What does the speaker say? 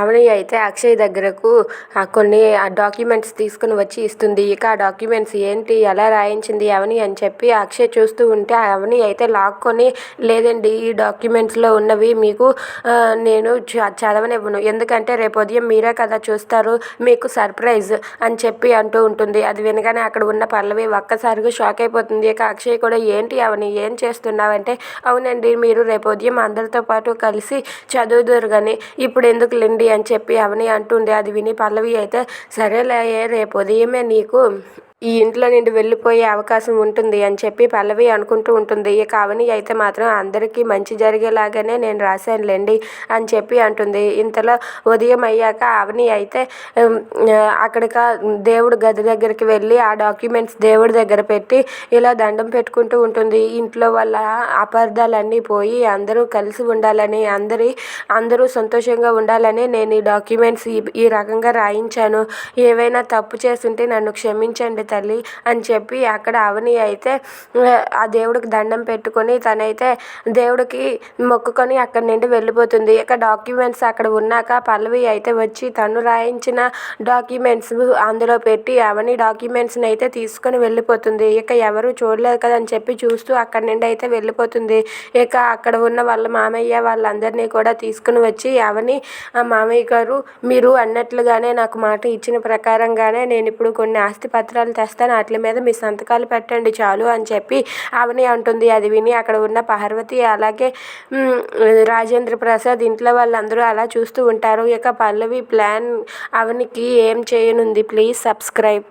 అవని అయితే అక్షయ్ దగ్గరకు కొన్ని డాక్యుమెంట్స్ తీసుకుని వచ్చి ఇస్తుంది. ఇక ఆ డాక్యుమెంట్స్ ఏంటి ఎలా రాయించింది అవని అని చెప్పి అక్షయ్ చూస్తూ ఉంటే అవని అయితే లాక్కొని లేదండి ఈ డాక్యుమెంట్స్లో ఉన్నవి మీకు నేను చ చదవనివ్వను. ఎందుకంటే రేపు ఉదయం మీరే కదా చూస్తారు మీకు సర్ప్రైజ్ అని చెప్పి అంటూ ఉంటుంది. అది వినగానే అక్కడ ఉన్న పల్లవి ఒక్కసారిగా షాక్ అయిపోతుంది. ఇక అక్షయ్ కూడా ఏంటి అవని ఏం చేస్తున్నావంటే అవునండి మీరు రేపు ఉదయం అందరితో పాటు కలిసి చదువుదురు కానీ ఇప్పుడు ఎందుకు లేండి అని చెప్పి అవని అంటుంది అది విని పల్లవి అయితే సరేలే రేపు ఉదయమే నీకు ఈ ఇంట్లో నుండి వెళ్ళిపోయే అవకాశం ఉంటుంది అని చెప్పి పల్లవి అనుకుంటూ ఉంటుంది. ఇక అవని అయితే మాత్రం అందరికీ మంచి జరిగేలాగానే నేను రాశానులేండి అని చెప్పి అంటుంది. ఇంతలో ఉదయం అయ్యాక అవని అయితే అక్కడిక దేవుడు గది దగ్గరికి వెళ్ళి ఆ డాక్యుమెంట్స్ దేవుడి దగ్గర పెట్టి ఇలా దండం పెట్టుకుంటూ ఉంటుంది. ఇంట్లో వాళ్ళ అపార్థాలన్నీ పోయి అందరూ కలిసి ఉండాలని అందరి అందరూ సంతోషంగా ఉండాలని నేను ఈ డాక్యుమెంట్స్ ఈ ఈ రకంగా రాయించాను. ఏవైనా తప్పు చేస్తుంటే నన్ను క్షమించండి తల్లి అని చెప్పి అక్కడ అవని అయితే ఆ దేవుడికి దండం పెట్టుకొని తనైతే దేవుడికి మొక్కుకొని అక్కడి నుండి వెళ్ళిపోతుంది. ఇక డాక్యుమెంట్స్ అక్కడ ఉన్నాక పల్లవి అయితే వచ్చి తను రాయించిన డాక్యుమెంట్స్ అందులో పెట్టి అవని డాక్యుమెంట్స్ని అయితే తీసుకొని వెళ్ళిపోతుంది. ఇక ఎవరు చూడలేదు కదా అని చెప్పి చూస్తూ అక్కడి నుండి అయితే వెళ్ళిపోతుంది. ఇక అక్కడ ఉన్న వాళ్ళ మామయ్య వాళ్ళందరినీ కూడా తీసుకుని వచ్చి అవని ఆ మామయ్య గారు మీరు అన్నట్లుగానే నాకు మాట ఇచ్చిన ప్రకారంగానే నేను ఇప్పుడు కొన్ని ఆస్తి పత్రాలు తెస్తాను వాటి మీద మీ సంతకాలు పెట్టండి చాలు అని చెప్పి అవని అంటుంది. అది విని అక్కడ ఉన్న పార్వతి అలాగే రాజేంద్ర ప్రసాద్ ఇంట్లో వాళ్ళందరూ అలా చూస్తూ ఉంటారు. ఇక పల్లవి ప్లాన్ అవనికి ఏం చేయనుంది. Please subscribe.